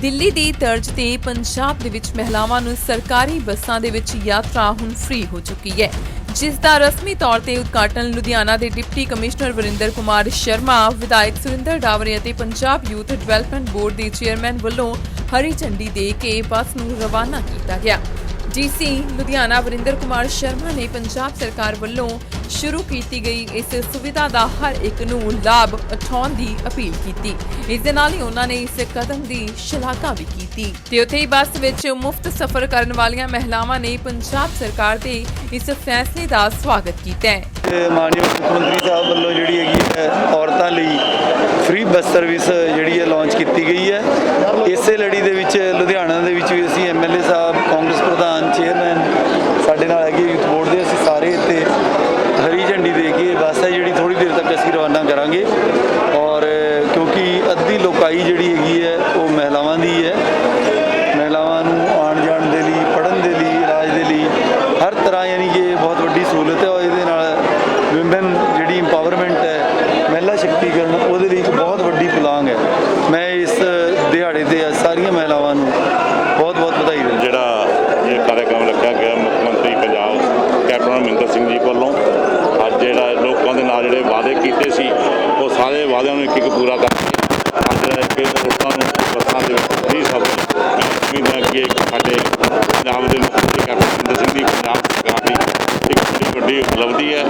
ਦਿੱਲੀ ਦੀ ਤਰਜ਼ ਤੇ ਪੰਜਾਬ ਦੇ ਵਿੱਚ ਮਹਿਲਾਵਾਂ ਨੂੰ ਸਰਕਾਰੀ ਬੱਸਾਂ ਦੇ ਵਿੱਚ ਯਾਤਰਾ ਹੁਣ ਫ੍ਰੀ ਹੋ ਚੁੱਕੀ ਹੈ। ਜਿਸ ਦਾ ਰਸਮੀ ਤੌਰ ਤੇ ਉਦਘਾਟਨ ਲੁਧਿਆਣਾ ਦੇ ਡਿਪਟੀ ਕਮਿਸ਼ਨਰ ਵਰਿੰਦਰ ਕੁਮਾਰ ਸ਼ਰਮਾ, ਵਿਧਾਇਕ ਸੁਰਿੰਦਰ ਡਾਵਰੇ ਅਤੇ ਪੰਜਾਬ ਯੂਥ ਡਿਵੈਲਪਮੈਂਟ ਬੋਰਡ ਦੇ ਚੇਅਰਮੈਨ ਵੱਲੋਂ ਹਰੀ ਝੰਡੀ ਦੇ ਕੇ ਬੱਸ ਨੂੰ ਰਵਾਨਾ ਕੀਤਾ ਗਿਆ। ਡੀਸੀ ਲੁਧਿਆਣਾ ਵਰਿੰਦਰ ਕੁਮਾਰ ਸ਼ਰਮਾ ਨੇ ਪੰਜਾਬ ਸਰਕਾਰ ਵੱਲੋਂ ਸ਼ੁਰੂ ਕੀਤੀ ਗਈ ਇਸ ਸੁਵਿਧਾ ਦਾ ਹਰ ਇੱਕ ਨੂੰ ਲਾਭ ਉਠਾਉਣ ਦੀ ਅਪੀਲ ਕੀਤੀ। ਇਸ ਦੇ ਨਾਲ ਹੀ ਉਹਨਾਂ ਨੇ ਇਸ ਕਦਮ ਦੀ ਸ਼ਲਾਘਾ ਵੀ ਕੀਤੀ। ਤੇ ਉੱਥੇ ਹੀ ਬੱਸ ਵਿੱਚ ਮੁਫਤ ਸਫ਼ਰ ਕਰਨ ਵਾਲੀਆਂ ਮਹਿਲਾਵਾਂ ਨੇ ਪੰਜਾਬ ਸਰਕਾਰ ਦੇ ਇਸ ਫੈਸਲੇ ਦਾ ਸਵਾਗਤ ਕੀਤਾ ਹੈ। ਮਾਨਯੋਗ ਮੁੱਖ ਮੰਤਰੀ ਸਾਹਿਬ ਵੱਲੋਂ ਜਿਹੜੀ ਹੈਗੀ ਹੈ ਔਰਤਾਂ ਲਈ ਫ੍ਰੀ ਬੱਸ ਸਰਵਿਸ ਜਿਹੜੀ ਹੈ ਲਾਂਚ ਕੀਤੀ ਗਈ ਹੈ ਇਸੇ ਲੜੀ ਦੇ ਵਿੱਚ ਲੁਧਿਆਣਾ ਦੇ ਵਿੱਚ ਵੀ ਅਸੀਂ ਐਮਐਲਏ ਸਾਹਿਬ ਕਾਂਗਰਸ ਪ੍ਰਧਾਨ ਚੇਅਰਮੈਨ ਸਾਡੇ ਨਾਲ ਹੈਗੇ ਯੂਥ ਬੋਰਡ ਦੇ ਅਸੀਂ ਸਾਰੇ ਇੱਥੇ ਹਰੀ ਝੰਡੀ ਦੇ ਕੇ ਬੱਸ ਹੈ ਜਿਹੜੀ ਥੋੜੀ ਦੇਰ ਤੱਕ ਅਸੀਂ ਰਵਾਨਾ ਕਰਾਂਗੇ ਔਰ ਕਿਉਂਕਿ ਲੋਕਾਈ ਜਿਹੜੀ ਹੈਗੀ ਹੈ, ਉਹ ਮਹਿਲਾਵਾਂ ਦੀ ਹੈ। ਮਹਿਲਾਵਾਂ ਨੂੰ ਆਉਣ ਜਾਣ ਦੇ ਲਈ, ਪੜ੍ਹਨ ਦੇ ਲਈ, ਇਲਾਜ ਦੇ ਲਈ ਹਰ ਤਰ੍ਹਾਂ ਯਾਨੀ ਕਿ ਬਹੁਤ ਵੱਡੀ ਸਹੂਲਤ ਹੈ ਔਰ ਇਹਦੇ ਨਾਲ ਵਿਮਨ ਜਿਹੜੀ ਇੰਪਾਵਰਮੈਂਟ ਹੈ, ਮਹਿਲਾ ਸ਼ਕਤੀਕਰਨ, ਉਹਦੇ ਲਈ ਇੱਕ ਬਹੁਤ ਵੱਡੀ ਪੁਲਾਂਗ ਹੈ। ਮੈਂ ਇਸ ਦਿਹਾੜੇ ਤੇ ਸਾਰੀਆਂ ਮਹਿਲਾਵਾਂ ਨੂੰ ਬਹੁਤ ਬਹੁਤ ਵਧਾਈ ਦਿੰਦਾ। ਜਿਹੜਾ ਇਹ ਕਾਰਜਕ੍ਰਮ ਰੱਖਿਆ ਗਿਆ ਮੁੱਖ ਮੰਤਰੀ ਪੰਜਾਬ ਕੈਪਟਨ ਅਮਰਿੰਦਰ ਸਿੰਘ ਜੀ ਵੱਲੋਂ, ਅੱਜ ਜਿਹੜਾ ਲੋਕਾਂ ਦੇ ਨਾਲ ਜਿਹੜੇ ਵਾਅਦੇ ਕੀਤੇ ਸੀ, ਉਹ ਸਾਰੇ ਵਾਅਦਿਆਂ ਨੂੰ ਇੱਕ ਇੱਕ ਪੂਰਾ ਕਰਕੇ ਅੱਜ ਲੋਕਾਂ ਨੂੰ ਬੱਸਾਂ ਦੇ ਵਿੱਚ ਫ੍ਰੀ ਸਭ ਉਮੀਦ ਹੈ ਕਿ ਸਾਡੇ ਪੰਜਾਬ ਦੇ ਮੁੱਖ ਕੈਪਟਨ ਅਮਰਿੰਦਰ ਸਿੰਘ ਦੀ ਪੰਜਾਬ ਸਰਕਾਰ ਦੀ ਇੱਕ ਬੜੀ ਵੱਡੀ ਉਪਲਬਧੀ ਹੈ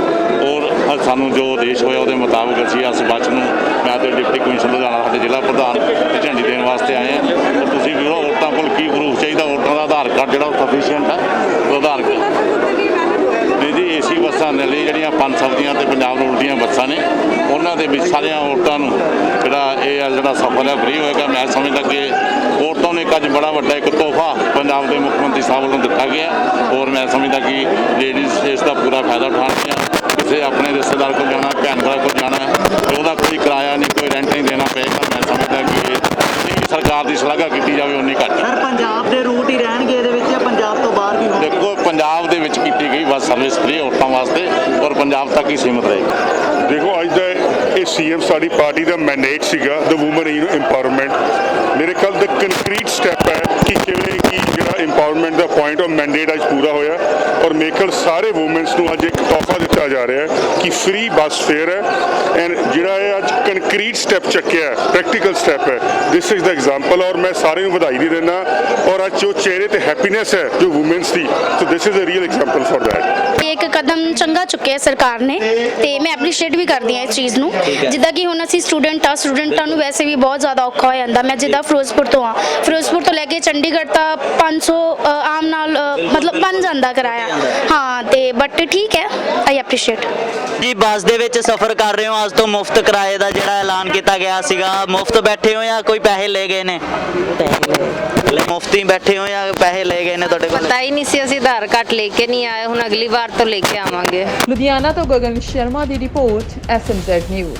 ਔਰ ਸਾਨੂੰ ਜੋ ਆਦੇਸ਼ ਹੋਇਆ ਉਹਦੇ ਮੁਤਾਬਕ ਅਸੀਂ ਇਸ ਬਚ ਨੂੰ ਮੈਂ ਤੇ ਡਿਪਟੀ ਕਮਿਸ਼ਨਰ ਲੁਧਿਆਣਾ ਸਾਡੇ ਜ਼ਿਲ੍ਹਾ ਪ੍ਰਧਾਨ ਤੇ ਝੰਡੀ ਦੇਣ ਵਾਸਤੇ ਆਏ ਹਾਂ ਔਰ ਤੁਸੀਂ ਵੀ ਉਹ ਔਰਤਾਂ ਕੋਲ ਕੀ ਪ੍ਰੂਫ ਚਾਹੀਦਾ ਔਰਤਾਂ ਦਾ ਆਧਾਰ ਕਾਰਡ ਜਿਹੜਾ ਉਹ ਸਫੀਸ਼ੀਐਂਟ ਹੈ ਉਹ ਆਧਾਰ ਕਾਰਡ ਜੀ ਜੀ ਦੇ ਲਈ ਜਿਹੜੀਆਂ ਪੰਜ ਸਬਦੀਆਂ ਤੇ ਪੰਜਾਬ ਰੋਡ ਦੀਆਂ ਬੱਸਾਂ ਨੇ ਉਹਨਾਂ ਦੇ ਵਿੱਚ ਸਾਰੀਆਂ ਔਰਤਾਂ ਨੂੰ ਜਿਹੜਾ ਇਹ ਆ ਜਿਹੜਾ ਸਫ਼ਰ ਹੈ ਫ੍ਰੀ ਹੋਏਗਾ। ਮੈਂ ਸਮਝਦਾ ਕਿ ਔਰਤਾਂ ਨੂੰ ਇੱਕ ਅੱਜ ਬੜਾ ਵੱਡਾ ਇੱਕ ਤੋਹਫਾ ਪੰਜਾਬ ਦੇ ਮੁੱਖ ਮੰਤਰੀ ਸਾਹਿਬ ਵੱਲੋਂ ਦਿੱਤਾ ਗਿਆ। ਔਰ ਮੈਂ ਸਮਝਦਾ ਕਿ ਲੇਡੀਜ਼ ਇਸ ਦਾ ਪੂਰਾ ਫਾਇਦਾ ਉਠਾਉਣਗੀਆਂ ਕਿਸੇ ਆਪਣੇ ਰਿਸ਼ਤੇਦਾਰ ਕੋਲ ਜਾਣਾ ਭੈਣ ਭਰਾ ਕੋਲ ਜਾਣਾ ਉਹਦਾ ਕੋਈ ਕਿਰਾਇਆ ਨਹੀਂ ਕੋਈ ਰੈਂਟ ਨਹੀਂ ਦੇਣਾ ਪਏਗਾ। ਮੈਂ ਸਮਝਦਾ ਕਿ ਇਹ ਸਰਕਾਰ ਦੀ ਸ਼ਲਾਘਾ ਕੀਤੀ ਜਾਵੇ ਉਨੀ ਘੱਟ। ਸਰ ਪੰਜਾਬ ਦੇ ਰੂਟ ਹੀ ਰਹਿਣਗੇ ਇਹਦੇ ਵਿੱਚ ਜਾਂ ਪੰਜਾਬ ਤੋਂ ਬਾਹਰ ਵੀ ਹੋਣਗੇ? ਦੇਖੋ ਪੰਜਾਬ ਦੇ ਵਿੱਚ ਕੀਤੀ ਗਈ ਬੱਸ ਸਰਵਿਸ ਫ੍ਰੀ ਪੰਜਾਬ ਤੱਕ ਹੀ ਸੀਮਤ ਰਹੇਗਾ ਦੇਖੋ, ਅੱਜ ਦਾ ਇਹ ਸੀਐਮ ਸਾਡੀ ਪਾਰਟੀ ਦਾ ਮੈਂਡੇਟ ਸੀਗਾ ਦ ਔਮਨ ਇੰਪਾਵਰਮੈਂਟ ਮੇਰੇ ਖਿਆਲ ਦਾ ਕੰਕਰੀਟ ਸਟੈਪ ਹੈ ਕਿ ਕਿਵੇਂ ਕਿ ਜਿਹੜਾ ਇੰਪਾਵਰਮੈਂਟ ਦਾ ਪੁਆਇੰਟ ਔਰ ਮੈਂਡੇਟ ਅੱਜ ਪੂਰਾ ਹੋਇਆ ਔਰ ਮੇਕਰ ਸਾਰੇ ਔਮਨਸ ਨੂੰ ਅੱਜ ਇੱਕ ਤੋਹਫਾ ਦਿੱਤਾ ਜਾ ਰਿਹਾ ਹੈ ਕਿ ਫ੍ਰੀ ਬੱਸ ਫੇਅਰ ਹੈ। ਐਂਡ ਜਿਹੜਾ ਇਹ ਅੱਜ ਕੰਕਰੀਟ ਸਟੈਪ ਚੱਕਿਆ ਪ੍ਰੈਕਟੀਕਲ ਸਟੈਪ ਹੈ ਦਿਸ ਇਜ਼ ਦਾ ਐਗਜ਼ਾਮਪਲ ਔਰ ਮੈਂ ਸਾਰਿਆਂ ਨੂੰ ਵਧਾਈ ਦੇ ਦਿੰਦਾ। ਔਰ ਅੱਜ ਜੋ ਚਿਹਰੇ ਤੇ ਹੈਪੀਨੈਸ ਹੈ ਜੋ ਔਮਨਸ ਦੀ so this is a real example for that ਇਹ ਇੱਕ ਕਦਮ ਚੰਗਾ ਚੁੱਕਿਆ ਸਰਕਾਰ ਨੇ ਤੇ ਮੈਂ ਐਪਰੀਸ਼ੀਏਟ ਵੀ ਕਰਦੀ ਹਾਂ ਇਸ ਚੀਜ਼ ਨੂੰ। ਜਿੱਦਾਂ ਕਿ ਹੁਣ ਅਸੀਂ ਸਟੂਡੈਂਟ ਆ ਸਟੂਡੈਂਟਾਂ ਨੂੰ ਵੈਸੇ ਵੀ ਬਹੁਤ ਜ਼ਿਆਦਾ ਔਖਾ ਹੋ ਜਾਂਦਾ। ਮੈਂ ਜਿੱਦਾਂ ਫਿਰੋਜ਼ਪੁਰ ਤੋਂ ਆ ਫਿਰੋਜ਼ਪੁਰ ਤੋਂ ਲੈ ਕੇ ਚੰਡੀਗੜ੍ਹ ਤਾਂ 500 ਅ, ਆਮ ਨਾਲ ਮਤਲਬ ਬਣ ਜਾਂਦਾ ਕਿਰਾਇਆ। ਹਾਂ ਤੇ ਬਟ ਠੀਕ ਹੈ ਆਈ ਐਪਰੀਸ਼ੀਏਟ ਜੀ ਬੱਸ ਦੇ ਵਿੱਚ ਸਫ਼ਰ ਕਰ ਰਹੇ ਹੋ ਅੱਜ ਤੋਂ ਮੁਫਤ ਕਿਰਾਏ ਦਾ ਜਿਹੜਾ ਐਲਾਨ ਕੀਤਾ ਗਿਆ ਸੀਗਾ ਮੁਫਤ ਬੈਠੇ ਹੋ ਜਾਂ ਕੋਈ ਪੈਸੇ ਲੈ ਗਏ ਨੇ ਮੁਫਤੀ ਬੈਠੇ ਹੋ ਜਾਂ ਪੈਸੇ ਲੈ ਗਏ ਨੇ ਤੁਹਾਡੇ ਕੋਲ ਪਤਾ ਹੀ ਨਹੀਂ ਸੀ ਅਸੀਂ ਆਧਾਰ ਕਾਰਡ ਲੈ ਕੇ ਨਹੀਂ ਆਏ ਹੁਣ ਅਗਲੀ ਵਾਰ ਤੋਂ ਲੈ ਕੇ ਆਵਾਂਗੇ ਲੁਧਿਆਣਾ ਤੋਂ ਗਗਨ ਸ਼ਰਮਾ ਦੀ ਰਿਪੋਰਟ ਐਸਐਮਜ਼ੈਡ ਨਿਊਜ਼